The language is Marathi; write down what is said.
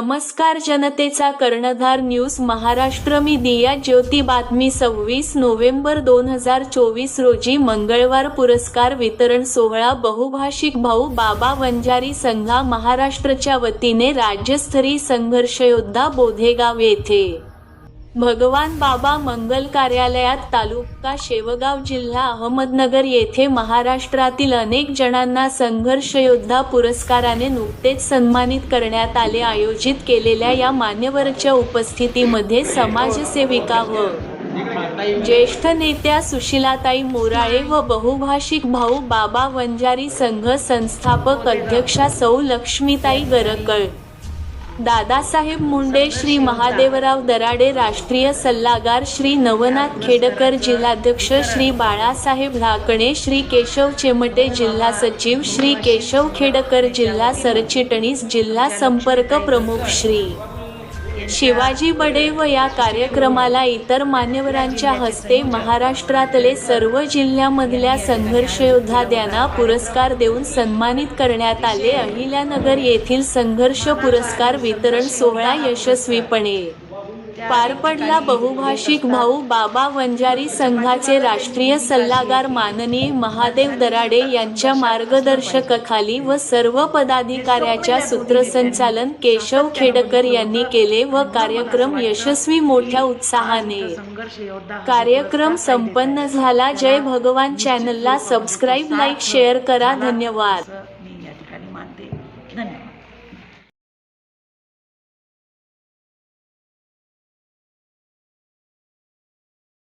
नमस्कार जनतेचा कर्णधार न्यूज महाराष्ट्र मी दिया ज्योती बातमी सव्वीस नोव्हेंबर दोन हजार चोवीस रोजी मंगळवार पुरस्कार वितरण सोहळा बहुभाषिक भाऊ बाबा वंजारी संघा महाराष्ट्रच्या वतीने राज्यस्तरीय संघर्ष योद्धा बोधेगाव येथे. भगवान बाबा मंगल कार्यालयात तालुका शेवगाव जिल्हा अहमदनगर येथे महाराष्ट्रातील अनेक जणांना संघर्ष योद्धा पुरस्काराने नुकतेच सन्मानित करण्यात आले आयोजित केलेल्या या मान्यवरच्या उपस्थितीमध्ये समाजसेविका व ज्येष्ठ नेत्या सुशीलाताई मोराळे व बहुभाषिक भाऊ बाबा वंजारी संघ संस्थापक अध्यक्षा सौ लक्ष्मीताई गरकळ. दादासाहेब मुंडे श्री महादेवराव दराडे राष्ट्रीय सल्लागार श्री नवनाथ खेडकर जिल्हाध्यक्ष श्री बाळासाहेब लाकणे श्री केशव चेमटे जिल्हा सचिव श्री केशव खेडकर जिल्हा सरचिटणीस जिल्हा संपर्क प्रमुख श्री शिवाजी बडे व या कार्यक्रमाला इतर मान्यवरांच्या हस्ते महाराष्ट्रातले सर्व जिल्ह्यामधल्या संघर्षयोद्धांना पुरस्कार देऊन सन्मानित करण्यात आले. अहिल्यानगर येथील संघर्ष पुरस्कार वितरण सोहळा यशस्वीपणे पार पडला बहुभाषिक भाऊ बाबा वंजारी संघाचे राष्ट्रीय सल्लागार माननीय महादेव दराडे यांच्या मार्गदर्शकाखाली व सर्व पदाधिकाऱ्याच्या सूत्रसंचालन केशव खेडकर यांनी केले व कार्यक्रम यशस्वी मोठ्या उत्साहाने. कार्यक्रम संपन्न झाला. जय भगवान चॅनलला सबस्क्राईब लाईक शेअर करा. धन्यवाद.